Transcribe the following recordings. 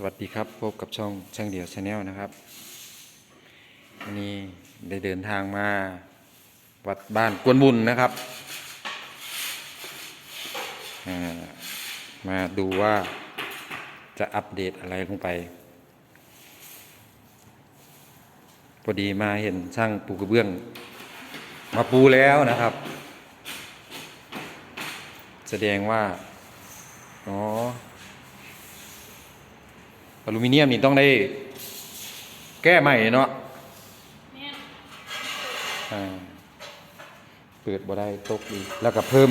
สวัสดีครับพบกับช่องช่างเดี่ยวชาแนลนะครับวันนี้ได้เดินทางมาวัดบ้านกวนบุญนะครับามาดูว่าจะอัปเดตอะไรลงไปพอดีมาเห็นช่างปูกระเบื้อง มาปูแล้วนะครับ แสดงว่าอ๋อ อลูมิเนียมนี่ต้องได้แก้ใหม่เนาะเปิดบ่ได้ตกอีก แล้วก็เพิ่ม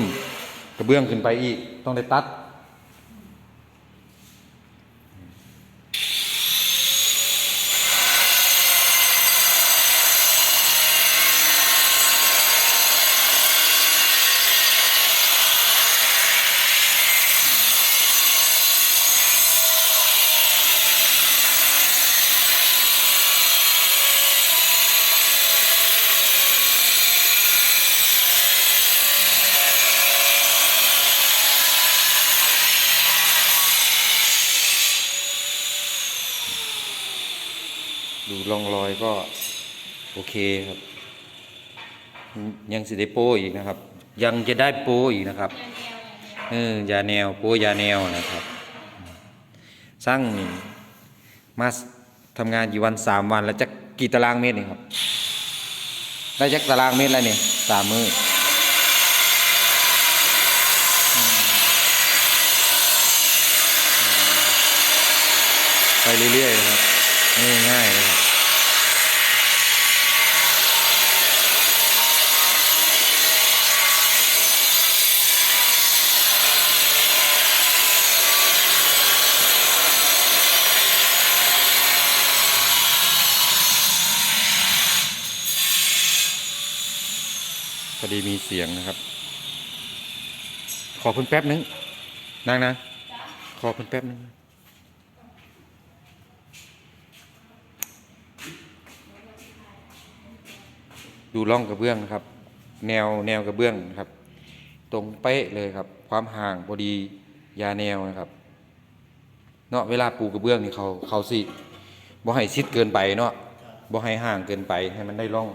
กระเบื้องขึ้นไปอีก ต้องได้ตัด ดูร่องรอยก็โอเคครับ ยังสิได้โปรอีกนะครับ ยังจะได้โปรอีกนะครับเออยาแนวโปรยาแนวนะครับ สร้างมาทำงานกี่วันสามวันแล้วจะกี่ตารางเมตรนี่ครับ ได้จักตารางเมตรแล้วเนี่ยสามมือไปเรื่อยๆนะครับ ง่ายๆเลยครับพอดีมีเสียงนะครับ ขอเพิ่นแป๊บนึงนางนะ ขอเพิ่นแป๊บนึง ดูร่องกระเบื้องนะครับ แนวแนวกระเบื้องนะครับ ตรงเป๊ะเลยครับ ความห่างพอดียาแนวนะครับเนาะเวลาปูกระเบื้องนี่เขาเขาสิบ่ให้ชิดเกินไปเนาะบ่ให้ห่างเกินไปให้มันได้ร่อง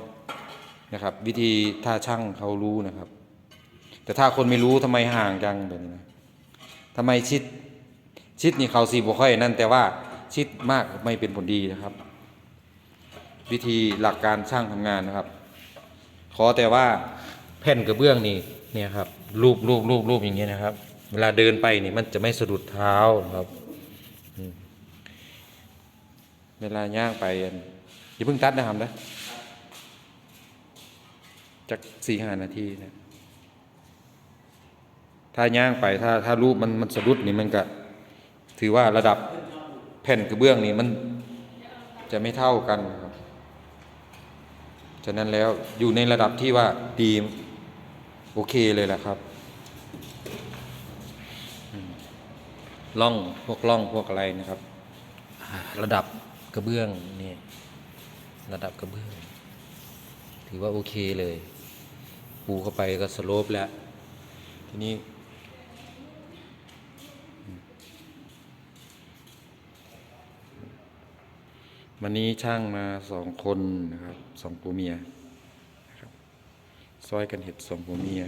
นะครับ วิธีถ้าช่างเขารู้นะครับ แต่ถ้าคนไม่รู้ทำไมห่างจังแบบนี้นะทำไมชิดชิดนี่เขาสีบ่ค่อยนั่นแต่ว่าชิดมากไม่เป็นผลดีนะครับ วิธีหลักการช่างทำงานนะครับ อแต่ว่าแผ่นกระเบื้องนี่เนี่ยครับรูปรูปรูปรูปอย่างเงี้ยนะครับ เวลาเดินไปนี่มันจะไม่สะดุดเท้าครับ เวลาย่างไปอย่าเพิ่งตัดนะครับนะจักสี่ห้านาทีนะถ้าย่างไปถ้าถ้ารูปมันมันสะดุดนี่มันก็ถือว่าระดับแผ่นกระเบื้องนี่มันจะไม่เท่ากันครับ ฉะนั้นแล้วอยู่ในระดับที่ว่าดีโอเคเลยแหละครับล่องพวกล่องพวกอะไรนะครับ ระดับกระเบื้องนี่ระดับกระเบื้อง ถือว่าโอเคเลย ปูเข้าไปก็สโลปแล้ว ทีนี้ วันนี้ช่างมาสองคนนะครับสองปูเมียนะครับซอยกันเห็ดสองปูเมีย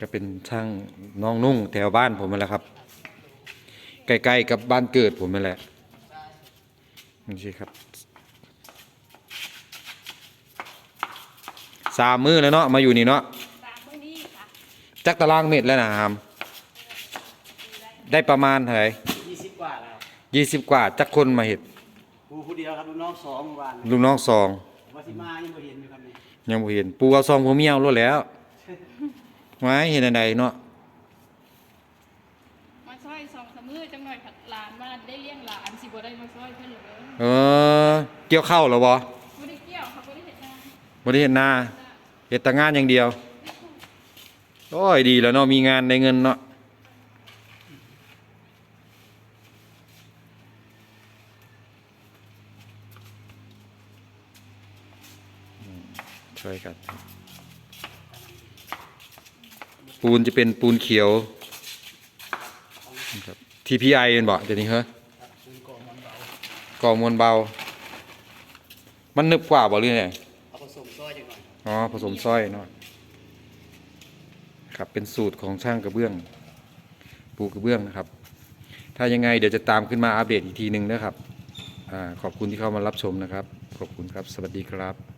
ก็เป็นช่างน้องนุ่งแถวบ้านผมนั่แหละครับ ใกล้ๆกับบ้านเกิดผมนั่แหละนี่สิครับสามมือแล้วเนาะมาอยู่นี่เนาะ ตามพวกนี้ค่ะ จักตารางเมตรแล้วนะครับได้ประมาณเท่าไหร่ยี่สิบกว่าแล้วยี่สิบกว่าจักคนมาเห็ดครูผู้เดียวครับลูกน้องสองเมื่อวานลูกน้องสองวัสิมายังไม่เห็นอยู่ครับนี่ยังบ่เห็นปูเอาซองผมเมียวรถแล้วไว้เห็นอันใดเนาะมาซอยสองสามมือจังหน่อยผัดหลานมาได้เลี้ยงหลานสิบ่ได้มาซอยเพิ่นหรอกเด้อเออเกี่ยวเข้าวแล้วบ่บ่ได้เกี่ยวเขาบ่ได้เฮ็ดงานบ่ได้เห็นหน้าเฮ็ดแต่งานอย่างเดียว โอ้ยดีแล้วเนาะมีงานได้เงินเนาะช่วยกัน ปูนจะเป็นปูนเขียวนะครับ TPI เป็นบ่เดี๋ยวนี้เหรอครับปูนกองมันเบาก่อมวลเบา มันนึบกว่าบ่หรือไงเอาผสมซอยจังหน่อยอ๋อผสมสร้อยเนาะ ครับเป็นสูตรของช่างกระเบื้องปูกระเบื้องนะครับ ถ้ายังไงเดี๋ยวจะตามขึ้นมาอัปเดตอีกทีหนึ่งนะครับอขอบคุณที่เข้ามารับชมนะครับ ขอบคุณครับ สวัสดีครับ